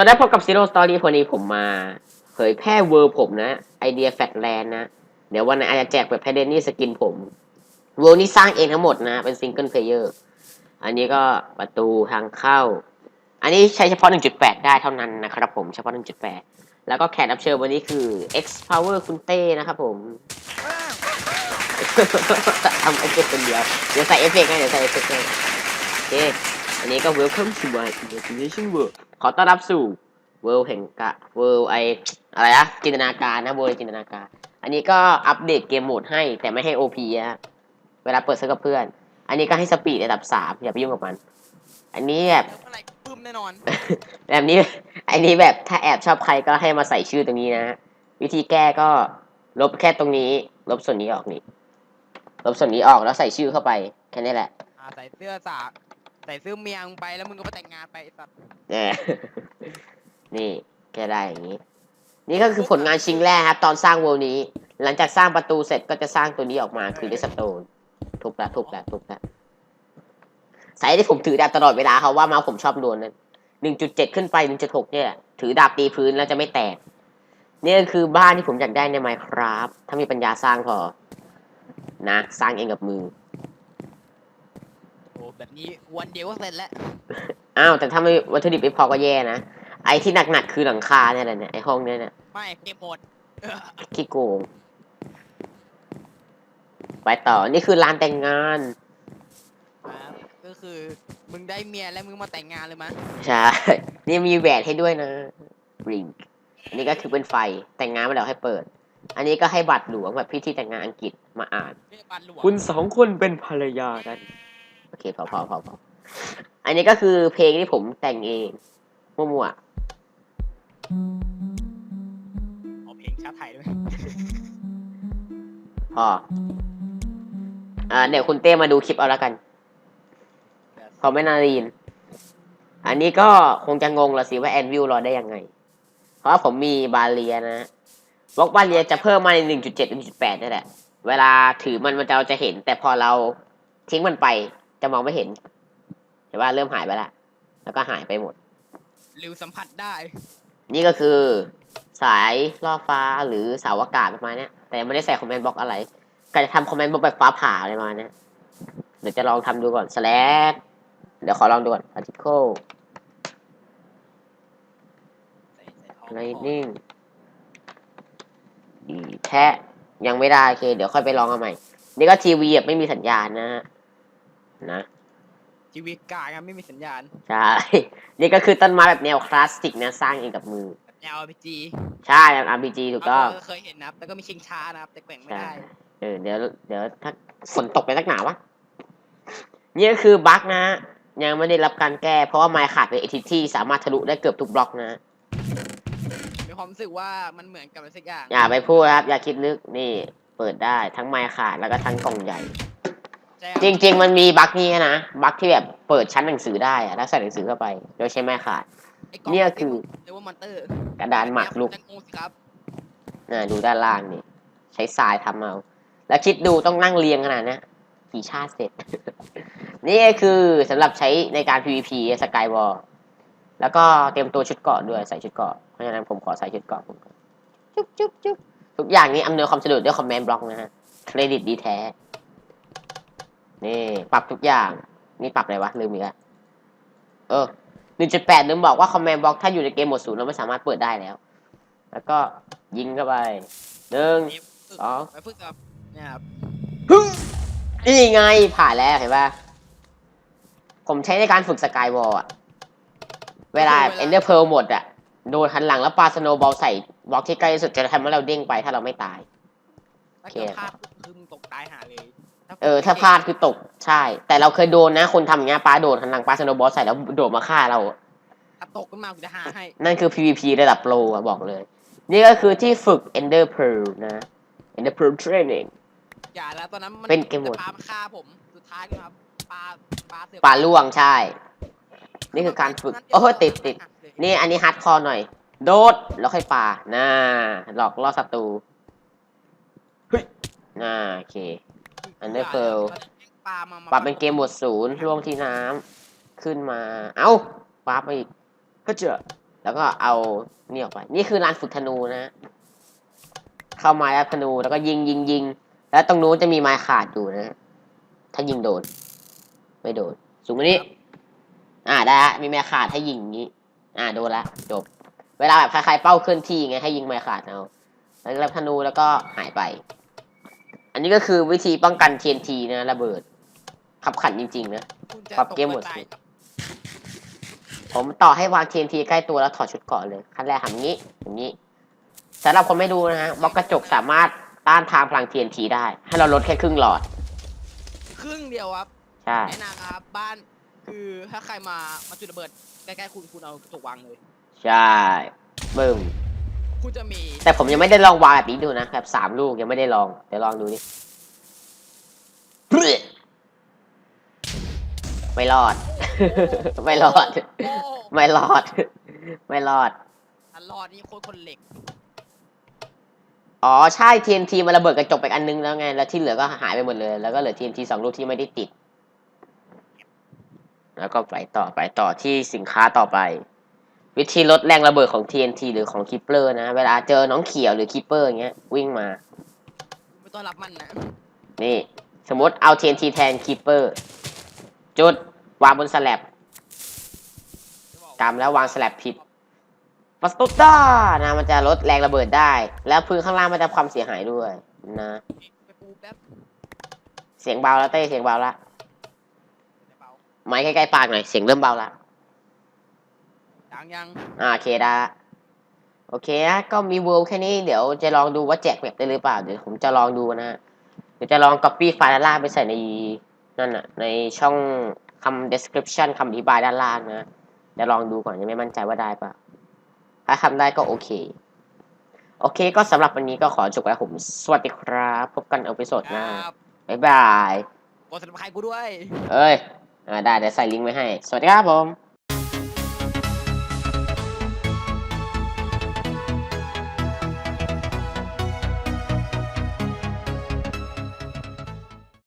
วัสดีครับพบกับ Zero Story คนนี้ผมมา เผยแพร่เวอร์ผมนะ ไอเดียแฟตแลนนะ เดี๋ยววันไหนอาจจะแจกแบบไพเดนนี่สกินผมเวอร์นี้สร้างเองทั้งหมดนะ เป็นซิงเกิลเพลเยอร์อันนี้ก็ประตูทางเข้า อันนี้ใช้เฉพาะ 1.8 ได้เท่านั้นนะครับผมเฉพาะ 1.8 แล้วก็แขกรับเชิญวันนี้คือ X Power คุณเต้นะครับผมทำเอฟเฟกต์คนเดียว เดี๋ยวใส่เอฟเฟกต์ให้เดี๋ยวใส่เอฟเฟกต์ให้โอเค อันนี้ก็ Welcome to my imagination world ขอต้อนรับสู่ World แห่งกะ World ไออะไรนะจินตนาการนะ World จินตนาการ อันนี้ก็อัปเดตเกมโหมดให้แต่ไม่ให้ OP อะเวลาเปิดเซิร์ฟกับเพื่อน อันนี้ก็ให้สปีดระดับสามอย่าไปยุ่งกับมัน อันนี้แบบเมื่อไหร่ปึ้มแน่นอน แบบนี้ อันนี้แบบถ้าแอบชอบใครก็ให้มาใส่ชื่อตรงนี้นะ วิธีแก้ก็ลบแค่ตรงนี้ ลบส่วนนี้ออกนี่ ลบส่วนนี้ออกแล้วใส่ชื่อเข้าไปแค่นี้แหละอ่าใส่เสื้อสาก ใส่เสื้อเมียงไปแล้วมึงก็ไปแต่งงานไปไอ้สัตว์นี่แค่ได้อย่างนี้ นี่ก็คือผลงานชิ้นแรกครับ ตอนสร้างเวลนี้ หลังจากสร้างประตูเสร็จก็จะสร้างตัวนี้ออกมาคือเดสโตนทุบละทุบละทุบละสายที่ผมถือดาบตลอดเวลาเขาว่าเมาส์ผมชอบโดนนั้นหนึ่งจุดเจ็ดขึ้นไปหนึ่งจุดหกเนี่ย ถือดาบตีพื้นแล้วจะไม่แตก นี่ก็คือบ้านที่ผมอยากได้ในไมครับ ถ้ามีปัญญาสร้างพอ นะ สร้างเองกับมือ แบบนี้วันเดียวก็เสร็จแล้วอ้าวแต่ถ้าไม่วัตถุดิบไม่พอก็แย่นะไอ้ที่หนักๆคือหลังคาเนี่ยแหละเนี่ยไอ้ห้องเนี่ยเนี่ยไม่เก็บหมดเออขี้โกงไปต่อนี่คือลานแต่งงาน ครับก็คือมึงได้เมียแล้วมึงมาแต่งงานเลยมั้ยใช่ นี่มีแหวนให้ด้วยนะริงอันนี้ก็คือเป็นไฟแต่งงานมาแล้วให้เปิด อันนี้ก็ให้บัตรหลวงแบบพิธีแต่งงานอังกฤษมาอ่านไม่ใช่บ้านหลวงคุณสองคนเป็นภรรยากัน โอเคพอพอพอพออันนี้ก็คือเพลงที่ผมแต่งเองมั่วเอาเพลงชาติไทยด้วยๆพออ่าเดี๋ยวคุณเต้มาดูคลิปเอาแล้วกันพอไม่นารีนอันนี้ก็คงจะงงละสิว่าแอนวิลรอได้ยังไง เพราะว่าผมมีบาเลียนะบล็อกบาเลียจะเพิ่มมาในหนึ่งจุดเจ็ดหนึ่งจุดแปดนี่แหละ เวลาถือมันมันจะเราจะเห็น แต่พอเราทิ้งมันไป จะมองไม่เห็นเห็นว่าเริ่มหายไปละแล้วก็หายไปหมด ริวสัมผัสได้ นี่ก็คือ สายล่อฟ้าหรือเสาอากาศประมาณเนี้ยแต่ยังไม่ได้ใส่คอมเมนต์บล็อกอะไรก็จะทำคอมเมนต์บล็อกแบบฟ้าผ่าอะไรประมาณเนี้ยเดี๋ยวจะลองทำดูก่อนสแลกเดี๋ยวขอลองดูก่อน particle ใส่ใส่ทอง lightning ดีแทะยังไม่ได้โอเค เดี๋ยวค่อยไปลองเอาใหม่ นี่ก็ทีวีแบบไม่มีสัญญาณนะฮะ นะชีวิตกายกันไม่มีสัญญาณใช่ นี่ก็คือต้นไม้แบบแนวคลาสสิกนะสร้างเองกับมือ แนวพีจีใช่แบบ RPG ถูกต้องเคยเห็นนะครับแต่ก็มีชิงช้านะครับ แต่แกว่งไม่ใช่ได้ เออเดี๋ยวเดี๋ยวถ้าฝนตกไปสักหนาวะนี่ก็คือบั๊กนะยังไม่ได้รับการแก้ เพราะว่าไมค์ขาดเป็นเอทิที่สามารถทะลุได้เกือบทุกบล็อกนะมีความรู้สึกว่ามันเหมือนกับอะไรสักอย่าง อย่าไปพูดครับ อย่าคิดลึกนี่ เปิดได้ทั้งไมค์ขาดแล้วก็ทั้งกล่องใหญ่ใช่ จริง ๆ มันมีบั๊กนี้นะบั๊กที่แบบเปิดชั้นหนังสือได้อะแล้วใส่หนังสือเข้าไปโดยใช้ไม้ขาดไอ้กล่งเนี่ยคือเรียกว่ามอนเตอร์กระดานหมากรุกจะงงสิครับนะดูด้านล่างนี่ใช้ทรายทำเอา แล้วคิดดูต้องนั่งเรียงขนาดเนี้ยกี่ชาติเสร็จ นี่คือสำหรับใช้ในการ PVP สกายวอลแล้วก็เตรียมตัวชุดเกราะด้วยใส่ชุดเกราะเพราะฉะนั้นผมขอใส่ชุดเกราะผมก่อนจุ๊บจุ๊บจุ๊บทุกอย่างนี้อำนวยความสะดวกด้วยคอมเมนต์บล็อกนะฮะเครดิตดีแท้ นี่ปรับทุกอย่าง นี่ปรับอะไรวะลืมอีกแล้วเออหนึ่งจุดแปดลืมบอกว่าคอมเมนต์บล็อกถ้าอยู่ในเกมโหมดศูนย์เราไม่สามารถเปิดได้แล้ว แล้วก็ยิงเข้าไปหนึ่งนี่ฝึกอ๋อไปฝึกกับเนี่ยครับนี่ไงผ่านแล้วเห็นปะผมใช้ในการฝึกสกายวอลอะเวลาเอนเดอร์เพลหมดอะโดนหันหลังแล้วปาสโนบอลใส่บล็อกที่ใกล้ที่สุดจะทำให้เราเด้งไปถ้าเราไม่ตายถ้าเกิดโอเคพลาดคือมึงตกตายหาเลย เออถ้าพลาดคือตกใช่ แต่เราเคยโดนนะ คนทำอย่างเงี้ยปาโดนหันหลังปาสโนบอลใส่แล้วโดดมาฆ่าเราอะถ้าตกขึ้นมากูจะหาให้ นั่นคือ PVP ระดับโปรอะบอกเลย นี่ก็คือที่ฝึก Ender Pearl นะ Ender Pearl Training อย่าแล้วตอนนั้นมันเป็นเกมโหมด จะปามาฆ่าผม สุดท้ายนี่ครับปลาปลาเสือกป่าล่วงใช่ นี่คือการฝึก โอ้โหติดติด นี่อันนี้ฮาร์ดคอร์หน่อย โดดแล้วค่อยปาน่าหลอกล่อศัตรูเฮ้ยน่าโอเค อันเดอร์เพลปลามามาปรับเป็นเกมหมวดศูนย์ล่วงที่น้ำขึ้นมา เอ้าปาไปอีกก็เจอแล้วก็เอานี่ออกไป นี่คือลานฝึกธนูนะ เข้ามาแล้วธนูแล้วก็ยิงยิงยิงแล้วตรงนู้นจะมีไม้ขาดอยู่นะ ถ้ายิงโดน ไม่โดน สูงกว่านี้ อ่าได้ละมีไม้ขาดให้ยิงอย่างนี้ อ่าโดนละจบ เวลาแบบคล้ายๆเป้าเคลื่อนที่ไงให้ยิงไม้ขาดเอา แล้วรับธนูแล้วก็หายไป อันนี้ก็คือวิธีป้องกัน TNT นะระเบิด ขับขันจริงๆนะ คุณจะปรับตกเกมหมดตายครับผมต่อให้วาง TNT ใกล้ตัวแล้วถอดชุดเกราะเลยขั้นแรกทำอย่างนี้อย่างนี้สำหรับคนไม่ดูนะฮะบล็อกกระจกสามารถต้านทานพลัง TNT ได้ ให้เราลดแค่ครึ่งหลอด ครึ่งเดียวครับใช่ แนะนำครับบ้านคือถ้าใครมามาจุดระเบิดใกล้ๆคุณคุณเอากระจกวางเลย ใช่บึ้ม คุณจะมีแต่ผมยังไม่ได้ลองวางแบบนี้ดูนะแบบสามลูกยังไม่ได้ลองเดี๋ยวลองดูนี่ไม่รอด ไม่รอด โอ้ไม่รอด ไม่รอด อันรอดนี่โคตรคนเหล็กอ๋อใช่ TNT มันระเบิดกระจกไปอันนึงแล้วไง แล้วที่เหลือก็หายไปหมดเลย แล้วก็เหลือ TNT สองลูกที่ไม่ได้ติด แล้วก็ไปต่อไปต่อที่สินค้าต่อไป วิธีลดแรงระเบิดของ TNT หรือของคิปเปอร์นะ เวลาเจอน้องเขียวหรือคิปเปอร์อย่างเงี้ยวิ่งมา ไม่ต้องรับมันนะนี่ สมมติเอา TNT แทนคิปเปอร์จุดวางบนสลับกำแล้ววางสลับผิดปัสตุต้านะมันจะลดแรงระเบิดได้ แล้วพื้นข้างล่างมันจะความเสียหายด้วยนะไปปูแป๊บเสียงเบาแล้วเต้เสียงเบาละเดี๋ยวเบาไม้ใกล้ๆปากหน่อยเสียงเริ่มเบาละ ยังยังอ่าโอเคได้ละโอเคนะก็มีเวิลแค่นี้เดี๋ยวจะลองดูว่าแจกแบบได้หรือเปล่าเดี๋ยวผมจะลองดูนะฮะเดี๋ยวจะลอง copy ไฟล์ด้านล่างไปใส่ในนั่นน่ะในช่องคำ description คำอธิบายด้านล่างนะจะลองดูก่อนยังไม่มั่นใจว่าได้ปะถ้าทำได้ก็โอเค โอเคก็สำหรับวันนี้ก็ขอจบแล้วผม สวัสดีครับ พบกันเอพิโซดหน้าครับบ๊ายบายกดสับสไครกูด้วย เอ้ยอ่าได้เดี๋ยวใส่ลิงก์ไว้ให้ สวัสดีครับผม